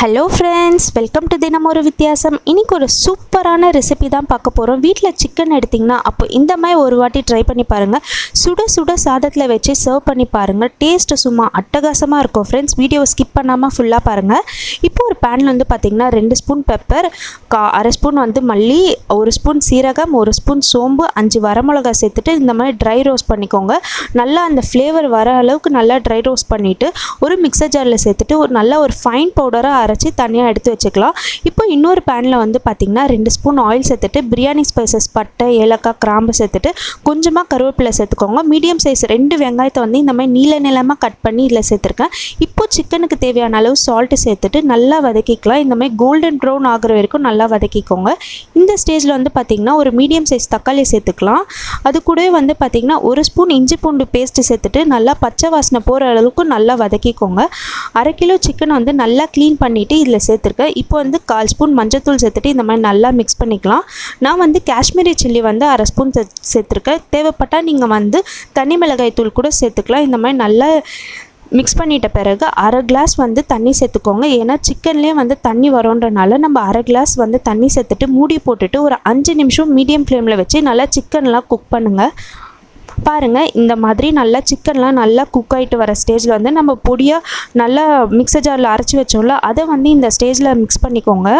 Hello friends welcome to தினம் ஒரு வித்தியாசம். இன்னைக்கு ஒரு சூப்பரான ரெசிபி தான் பார்க்க போகிறோம் வீட்டில் சிக்கன் எடுத்திங்கன்னா அப்போ இந்த மாதிரி ஒரு வாட்டி ட்ரை பண்ணி பாருங்கள் சுட சுட சாதத்தில் வச்சு சர்வ் பண்ணி பாருங்கள் டேஸ்ட்டு சும்மா அட்டகாசமாக இருக்கும் ஃப்ரெண்ட்ஸ் வீடியோ ஸ்கிப் பண்ணாமல் ஃபுல்லாக பாருங்கள் இப்போ ஒரு பேனில் வந்து பார்த்திங்கன்னா ரெண்டு ஸ்பூன் பெப்பர் கா அரை ஸ்பூன் வந்து மல்லி ஒரு ஸ்பூன் சீரகம் ஒரு ஸ்பூன் சோம்பு அஞ்சு வரமிளகா சேர்த்துட்டு இந்த மாதிரி ட்ரை ரோஸ்ட் பண்ணிக்கோங்க. நல்லா அந்த ஃப்ளேவர் வர அளவுக்கு நல்லா ட்ரை ரோஸ்ட் பண்ணிவிட்டு ஒரு மிக்சர் ஜாரில் சேர்த்துட்டு ஒரு நல்ல ஒரு ஃபைன் பவுடராக அரைச்சி தனியாக எடுத்து வச்சுக்கலாம். இப்போ இன்னொரு பேனில் வந்து பார்த்திங்கன்னா ரெண்டு ஸ்பூன் ஆயில் சேர்த்துட்டு பிரியாணி ஸ்பைசஸ் பட்டை ஏலக்காய் கிராம்பு சேர்த்துட்டு கொஞ்சமாக கருவேப்பிலை சேர்த்துக்கோங்க. மீடியம் சைஸ் ரெண்டு வெங்காயத்தை வந்து இந்த மாதிரி நீல நிலமாக கட் பண்ணி இதில் சேர்த்துருக்கேன். இப்போ சிக்கனுக்கு தேவையான அளவு சால்ட்டு சேர்த்துட்டு நல்லா வதக்கிக்கலாம். இந்த மாதிரி கோல்டன் ப்ரௌன் ஆகிற வரைக்கும் நல்லா வதக்கிக்கோங்க. இந்த ஸ்டேஜில் வந்து பார்த்திங்கன்னா ஒரு மீடியம் சைஸ் தக்காளி சேர்த்துக்கலாம். அது கூடவே வந்து பார்த்திங்கன்னா ஒரு ஸ்பூன் இஞ்சி பூண்டு பேஸ்ட்டு சேர்த்துட்டு நல்லா பச்சை வாசனை போகிற அளவுக்கு நல்லா வதக்கிக்கோங்க. அரை கிலோ சிக்கன் வந்து நல்லா க்ளீன் பண்ணி பண்ணிவிட்டு இதில் சேர்த்துருக்கேன். இப்போ வந்து கால் ஸ்பூன் மஞ்சத்தூள் சேர்த்துட்டு இந்த மாதிரி நல்லா மிக்ஸ் பண்ணிக்கலாம். நான் வந்து காஷ்மீரி சில்லி வந்து அரை ஸ்பூன் சே சேர்த்துருக்கேன். தேவைப்பட்டால் நீங்கள் வந்து தனி மிளகாய் தூள் கூட சேர்த்துக்கலாம். இந்த மாதிரி நல்லா மிக்ஸ் பண்ணிட்ட பிறகு அரை கிளாஸ் வந்து தண்ணி சேர்த்துக்கோங்க. ஏன்னா சிக்கன்லேயே வந்து தண்ணி வரோன்றனால நம்ம அரை கிளாஸ் வந்து தண்ணி சேர்த்துட்டு மூடி போட்டுட்டு ஒரு அஞ்சு நிமிஷம் மீடியம் ஃப்ளேமில் வச்சு நல்லா சிக்கன்லாம் குக் பண்ணுங்கள் பாருங்கள் இந்த மாதிரி நல்லா சிக்கன்லாம் நல்லா குக் ஆகிட்டு வர ஸ்டேஜில் வந்து நம்ம பொடியாக நல்லா மிக்சர் ஜாரில் அரைச்சி வச்சோம்ல அதை வந்து இந்த ஸ்டேஜில் மிக்ஸ் பண்ணிக்கோங்க.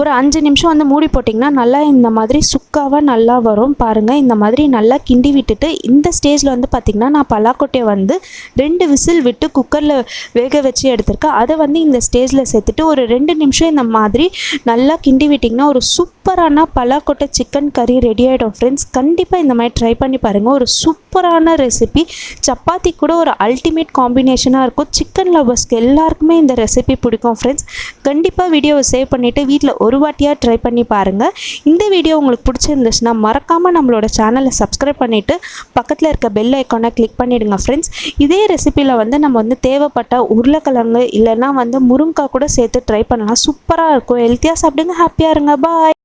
ஒரு அஞ்சு நிமிஷம் வந்து மூடி போட்டிங்கன்னா நல்லா இந்த மாதிரி சுக்காவாக நல்லா வரும். பாருங்கள் இந்த மாதிரி நல்லா கிண்டி விட்டுட்டு இந்த ஸ்டேஜில் வந்து பார்த்திங்கன்னா நான் பலாக்கொட்டையை வந்து ரெண்டு விசில் விட்டு குக்கரில் வேக வச்சு எடுத்திருக்கேன். அதை வந்து இந்த ஸ்டேஜில் சேர்த்துட்டு ஒரு ரெண்டு நிமிஷம் இந்த மாதிரி நல்லா கிண்டி விட்டிங்கன்னா ஒரு சூப்பரான பலாக்கொட்டை சிக்கன் கறி ரெடி ஆகிடும் ஃப்ரெண்ட்ஸ் கண்டிப்பாக இந்த மாதிரி ட்ரை பண்ணி பாருங்கள் ஒரு சூப்பரான ரெசிபி சப்பாத்தி கூட ஒரு அல்டிமேட் காம்பினேஷனாக இருக்கும். சிக்கன் லவர்ஸ்க்கு எல்லாருக்குமே இந்த ரெசிபி பிடிக்கும் ஃப்ரெண்ட்ஸ் கண்டிப்பாக வீடியோவை சேவ் பண்ணிவிட்டு வீட்டில் ஒரு வாட்டியாக ட்ரை பண்ணி பாருங்கள் இந்த வீடியோ உங்களுக்கு பிடிச்சிருந்துச்சுன்னா மறக்காமல் நம்மளோட சேனலை சப்ஸ்கிரைப் பண்ணிவிட்டு பக்கத்தில் இருக்க பெல் ஐக்கானை கிளிக் பண்ணிவிடுங்க ஃப்ரெண்ட்ஸ் இதே ரெசிப்பியில் வந்து நம்ம வந்து தேவைப்பட்ட உருளைக்கிழங்கு இல்லைன்னா வந்து முருங்கைக்காய் கூட சேர்த்து ட்ரை பண்ணலாம். சூப்பராக இருக்கும். ஹெல்த்தியாக சாப்பிடுங்க. ஹாப்பியாக இருங்க. பாய்